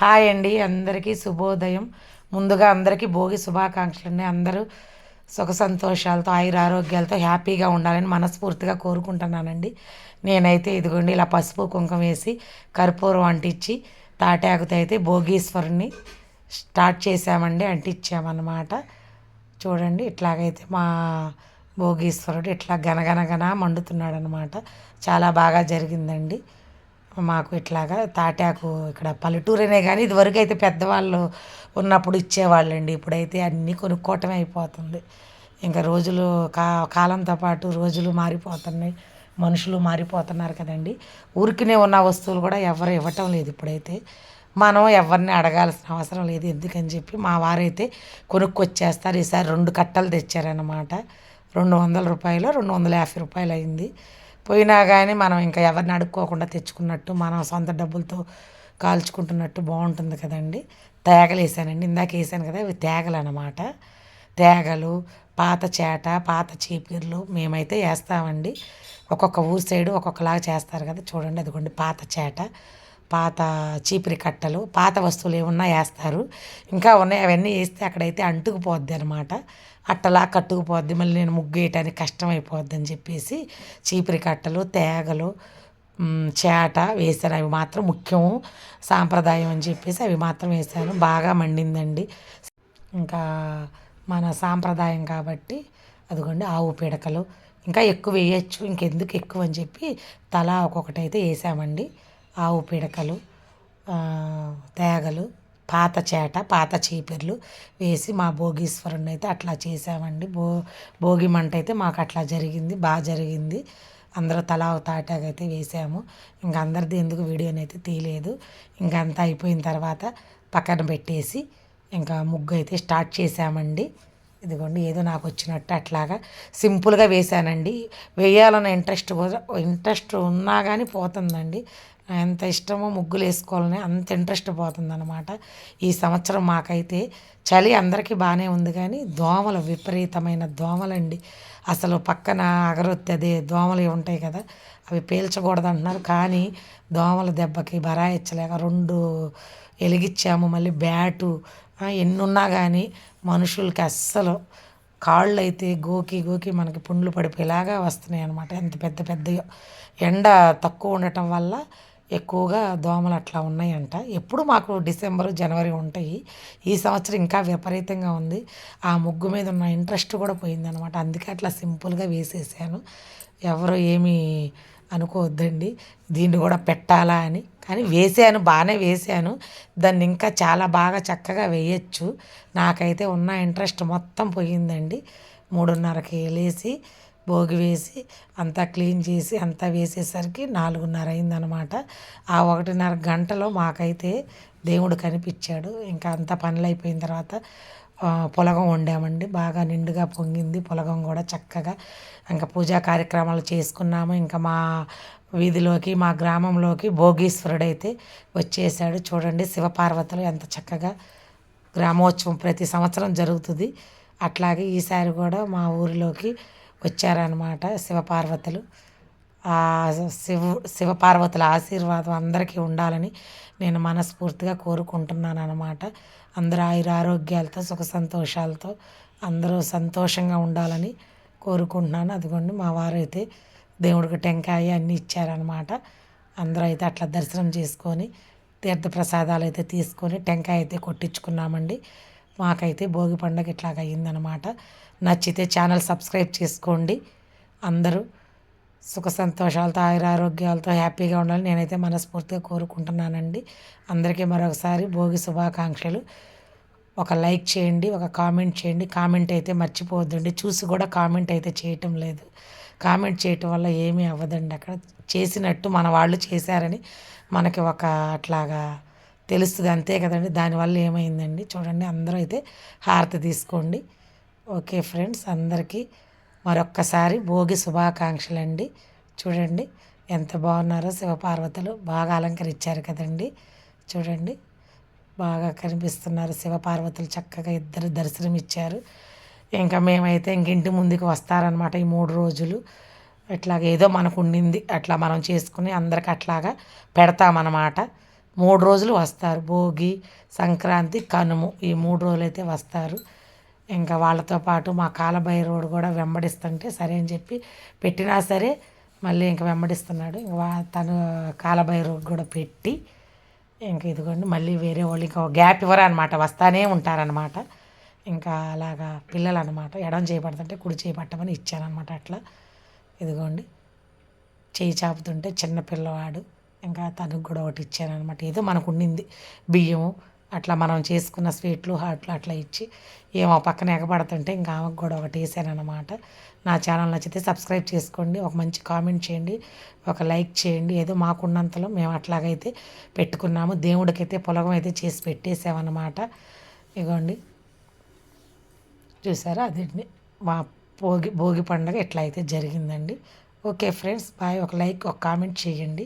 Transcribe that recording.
Hi అండి. అందరికీ శుభోదయం. ముందుగా అందరికీ భోగి శుభాకాంక్షలు అండి అందరూ సుఖ సంతోషాలతో ఆయుర ఆరోగ్యాలతో హ్యాపీగా ఉండాలని మనస్ఫూర్తిగా కోరుకుంటున్నానండి. నేనైతే ఇదిగోండి ఇలా పసుపు కుంకుమ వేసి కర్పూరం అంటించి తాటాకుతో అయితే భోగీశ్వరుని స్టార్ట్ చేసామండి అంటించామన్నమాట చూడండి ఇట్లాగైతే మా భోగీశ్వరుడు ఇట్లా గనగనగన మండుతున్నాడు అనమాట చాలా బాగా జరిగిందండి. మాకు ఇట్లాగా తాటాకు ఇక్కడ పల్లెటూరేనే కానీ ఇదివరకు అయితే పెద్దవాళ్ళు ఉన్నప్పుడు ఇచ్చేవాళ్ళండి. ఇప్పుడైతే అన్నీ కొనుక్కోవటమే అయిపోతుంది. ఇంకా రోజులు కా కాలంతో పాటు రోజులు మారిపోతున్నాయి. మనుషులు మారిపోతున్నారు కదండి. ఊరికినే ఉన్న వస్తువులు కూడా ఎవరు ఇవ్వటం లేదు ఇప్పుడైతే. మనం ఎవరిని అడగాల్సిన అవసరం లేదు. ఎందుకని చెప్పి మా వారైతే కొనుక్కొచ్చేస్తారు. ఈసారి రెండు కట్టలు తెచ్చారనమాట రెండు వందల రూపాయలు రెండు వందల యాభై రూపాయలు అయింది. పోయినా కానీ మనం ఇంకా ఎవరిని అడుక్కోకుండా తెచ్చుకున్నట్టు మనం సొంత డబ్బులతో కాల్చుకుంటున్నట్టు బాగుంటుంది కదండి. తేగలు వేసానండి. ఇందాక వేసాను కదా అవి తేగలు అనమాట తేగలు పాత చేట పాత చీపిర్లు మేమైతే వేస్తామండి. ఒక్కొక్క ఊరి సైడు ఒక్కొక్కలాగా చేస్తారు కదా చూడండి అదిగోండి పాత చేట. పాత చీపిరి కట్టలు పాత వస్తువులు ఏమన్నా వేస్తారు. ఇంకా ఉన్నాయి అవన్నీ వేస్తే అక్కడైతే అంటుకుపోద్ది అనమాట అట్టలా కట్టుకుపోద్ది మళ్ళీ నేను ముగ్గు వేయటానికి కష్టం అయిపోద్ది అని చెప్పేసి చీపిరి కట్టలు తేగలు చేట వేసాను అవి మాత్రం ముఖ్యం సాంప్రదాయం అని చెప్పేసి అవి మాత్రం వేసాను బాగా మండిందండి. ఇంకా మన సాంప్రదాయం కాబట్టి అదిగోండి ఆవు పిడకలు. ఇంకా ఎక్కువ వేయచ్చు ఇంకెందుకు ఎక్కువ అని చెప్పి తలా ఒక్కొక్కటి అయితే వేసామండి. ఆవు పిడకలు తేగలు పాత చేట పాత చీపిర్లు వేసి మా భోగీశ్వరుని అయితే అట్లా చేసామండి భో భోగి మంట అయితే మాకు అట్లా జరిగింది బాగా జరిగింది. అందరూ తలా తాటాకైతే వేసాము. ఇంక అందరిది ఎందుకు వీడియోని అయితే తీయలేదు. ఇంకంతా అయిపోయిన తర్వాత పక్కన పెట్టేసి ఇంకా ముగ్గు అయితే స్టార్ట్ చేసామండి ఇదిగోండి ఏదో నాకు వచ్చినట్టు అట్లాగా సింపుల్గా వేసానండి వేయాలన్న ఇంట్రెస్ట్ ఇంట్రెస్ట్ ఉన్నా కానీ పోతుందండి. ఎంత ఇష్టమో ముగ్గులు వేసుకోవాలని అంత ఇంట్రెస్ట్ పోతుందన్నమాట. ఈ సంవత్సరం మాకైతే చలి అందరికీ బాగానే ఉంది కానీ దోమలు విపరీతమైన దోమలండి. అసలు పక్కన అగరొత్తి అదే దోమలు ఉంటాయి కదా అవి పీల్చకూడదు అంటున్నారు కానీ దోమల దెబ్బకి బరాయించలేక రెండు వెలిగించాము మళ్ళీ బ్యాటు ఎన్ని ఉన్నా కానీ మనుషులకి అస్సలు కాళ్ళు అయితే గోకి గోకి మనకి పుండ్లు పడిపోయేలాగా వస్తున్నాయి అనమాట ఎంత పెద్ద పెద్ద ఎండ తక్కువ ఉండటం వల్ల ఎక్కువగా దోమలు అట్లా ఉన్నాయంట. ఎప్పుడు మాకు డిసెంబర్ జనవరి ఉంటాయి. ఈ సంవత్సరం ఇంకా విపరీతంగా ఉంది. ఆ ముగ్గు మీద ఉన్న ఇంట్రెస్ట్ కూడా పోయిందనమాట అందుకే అట్లా సింపుల్గా వేసేసాను. ఎవరు ఏమీ అనుకోవద్దండి. దీన్ని కూడా పెట్టాలా అని. కానీ వేసాను బాగానే వేసాను. దాన్ని ఇంకా చాలా బాగా చక్కగా వేయచ్చు. నాకైతే ఉన్న ఇంట్రెస్ట్ మొత్తం పోయిందండి. మూడున్నరకి వేలేసి భోగి వేసి అంతా క్లీన్ చేసి అంతా వేసేసరికి నాలుగున్నర అయిందనమాట. ఆ ఒకటిన్నర గంటలో మాకైతే దేవుడు కనిపించాడు. ఇంకా అంతా పనులు అయిపోయిన తర్వాత పులగం వండామండి. బాగా నిండుగా పొంగింది. పులగం కూడా చక్కగా ఇంకా పూజా కార్యక్రమాలు చేసుకున్నాము. ఇంకా మా వీధిలోకి మా గ్రామంలోకి భోగీశ్వరుడు అయితే వచ్చేసాడు చూడండి శివపార్వతులు ఎంత చక్కగా గ్రామోత్సవం ప్రతి సంవత్సరం జరుగుతుంది. అట్లాగే ఈసారి కూడా మా ఊరిలోకి వచ్చారనమాట శివపార్వతులు. శివ శివపార్వతుల ఆశీర్వాదం అందరికీ ఉండాలని నేను మనస్ఫూర్తిగా కోరుకుంటున్నాను అనమాట అందరూ ఆయుర ఆరోగ్యాలతో సుఖ సంతోషాలతో అందరూ సంతోషంగా ఉండాలని కోరుకుంటున్నాను. అదిగోండి మా వారైతే దేవుడికి టెంకాయ అన్నీ ఇచ్చారనమాట అందరూ అయితే అట్లా దర్శనం చేసుకొని తీర్థప్రసాదాలు అయితే తీసుకొని టెంకాయ అయితే కొట్టించుకున్నామండి. మాకైతే భోగి పండుగ ఇట్లాగ అయ్యిందనమాట నచ్చితే ఛానల్ సబ్స్క్రైబ్ చేసుకోండి. అందరూ సుఖ సంతోషాలతో ఆయురారోగ్యాలతో హ్యాపీగా ఉండాలని నేనైతే మనస్ఫూర్తిగా కోరుకుంటున్నానండి. అందరికీ మరొకసారి భోగి శుభాకాంక్షలు. ఒక లైక్ చేయండి ఒక కామెంట్ చేయండి. కామెంట్ అయితే మర్చిపోవద్దండి. చూసి కూడా కామెంట్ అయితే చేయటం లేదు. కామెంట్ చేయటం వల్ల ఏమీ అవ్వదండి. అక్కడ చేసినట్టు మన వాళ్ళు చేశారని మనకి ఒక అట్లాగా తెలుస్తుంది. అంతే కదండి. దానివల్ల ఏమైందండి? చూడండి అందరూ అయితే హారతి తీసుకోండి. ఓకే ఫ్రెండ్స్ అందరికీ మరొక్కసారి భోగి శుభాకాంక్షలు అండి చూడండి ఎంత బాగున్నారో శివపార్వతులు బాగా అలంకరించారు కదండి. చూడండి బాగా కనిపిస్తున్నారు శివపార్వతులు చక్కగా ఇద్దరు దర్శనం ఇచ్చారు ఇంకా మేమైతే ఇంక ఇంటి ముందుకు వస్తారనమాట ఈ మూడు రోజులు. ఇట్లాగ ఏదో మనకు ఉండింది అట్లా మనం చేసుకుని అందరికి అట్లాగా పెడతామన్నమాట. మూడు రోజులు వస్తారు. భోగి సంక్రాంతి కనుము ఈ మూడు రోజులు అయితే వస్తారు. ఇంకా వాళ్ళతో పాటు మా కాలభైరవుడు కూడా వెంబడిస్తుంటే సరే అని చెప్పి పెట్టినా సరే మళ్ళీ ఇంకా వెంబడిస్తున్నాడు. ఇంక తను కాలభైరవుడు కూడా పెట్టి ఇంక ఇదిగోండి మళ్ళీ వేరే వాళ్ళు ఇంకా గ్యాప్ ఇవ్వరు అనమాట వస్తానే ఉంటారనమాట ఇంకా అలాగా పిల్లలు అనమాట ఎడం చేయబడుతుంటే కుడి చేయబట్టమని ఇచ్చానమాట అట్లా. ఇదిగోండి చేయి చాపుతుంటే చిన్న పిల్లవాడు ఇంకా తనకు కూడా ఒకటి ఇచ్చానమాట ఏదో మనకు ఉండింది బియ్యం అట్లా మనం చేసుకున్న స్వీట్లు హాట్లు అట్లా ఇచ్చి ఏమో పక్కన ఎగబడుతుంటే ఇంకా ఆమెకు కూడా ఒకటి వేసానమాట నా ఛానల్ నచ్చితే సబ్స్క్రైబ్ చేసుకోండి ఒక మంచి కామెంట్ చేయండి ఒక లైక్ చేయండి. ఏదో మాకున్నంతలో మేము అట్లాగైతే పెట్టుకున్నాము. దేవుడికైతే పొలగం అయితే చేసి పెట్టేసామన్నమాట. ఇగోండి. చూసారా? అదండి మా భోగి భోగి పండుగ ఎట్లా అయితే జరిగిందండి. Okay friends bye. ఒక లైక్ ఒక కామెంట్ చేయండి.